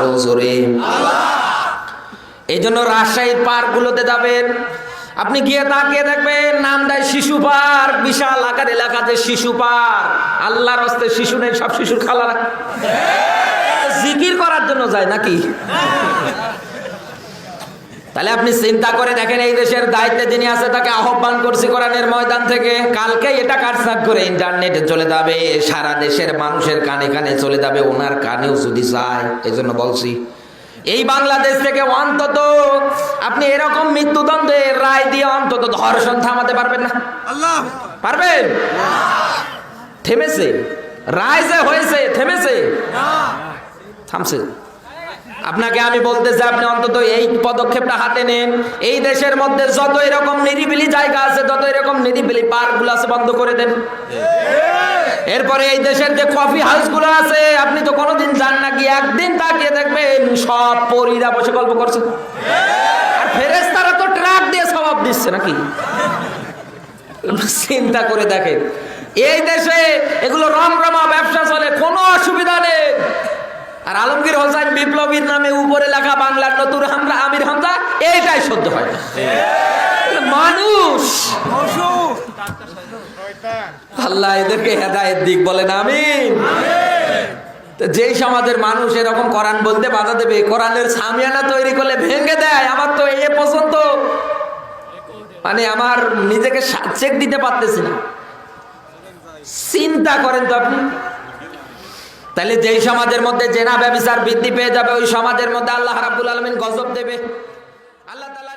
আরও জোরে। এই জন্য রাজশাহীর পার্কগুলোতে যাবেন। আপনি গিয়ে তাকিয়ে দেখবেন, নাম দেয় শিশু পার্ক, বিশাল আকার এলাকাতে শিশু পার্ক। আল্লাহর হস্তে শিশু নেই, সব শিশুর খালারা। জিকির করার জন্য যায় নাকি? তাহলে আপনি চিন্তা করে দেখেন এই দেশের দায়িত্বে যিনি আছে তাকে আহ্বান করছি কোরআনের ময়দান থেকে কালকে এটা কাটসাক করে ইন্টারনেটে চলে যাবে সারা দেশের মানুষের কানে কানে চলে যাবে ওনার কানেও যদি যায় এই জন্য বলছি। এই বাংলাদেশ থেকে অন্তত আপনি এরকম মৃত্যুদণ্ডের রায় দিয়ে অন্তত ধর্ষণ থামাতে পারবেন না। পারবেন? থেমেছে। রায় যে হয়েছে থেমেছে। থামছে। আপনাকে আমি বলতে চাই, আপনি অন্তত এই পদক্ষেপটা হাতে নেন। এই দেশের মধ্যে যত এরকম নিরিবিলি জায়গা আছে তত এরকম নিরিবিলি পার্কগুলো আছে, বন্ধ করে দেন। এরপরে এই দেশের যে কফি হাউসগুলো আছে, আপনি তো কোনোদিন যান না কি, একদিন তাকিয়ে দেখবেন সব পরীরা বসে গল্প করছে। আর ফেরেস্তারা তো ট্রাক দিয়ে স্বভাব দিচ্ছে নাকি? চিন্তা করে দেখেন। এই দেশে এগুলো রমরমা ব্যবসা চলে আর আলমগীর হোসেন বিপ্লবীর নামে উপরে লেখা বাংলার নতুন হামলা, আমির হামজা, এইটাই সহ্য হয়। মানুষ! আল্লাহ এদেরকে হেদায়েত দিক, বলেন আমিন। যেই সমাজের মানুষ এরকম কোরআন বলতে বাধা দেবে, কোরআনের সামিয়ানা তৈরি করলে ভেঙে দেয়, আমার তো এ পর্যন্ত মানে আমার নিজেকে চেক দিতে পারতেছি না। চিন্তা করেন তো আপনি। তাহলে যেই সমাজের মধ্যে জেনা ব্যবসার বৃদ্ধি পেয়ে যাবে, ওই সমাজের মধ্যে আল্লাহ রাবুল আলমিন গজব দেবে। আল্লাহ তাআলা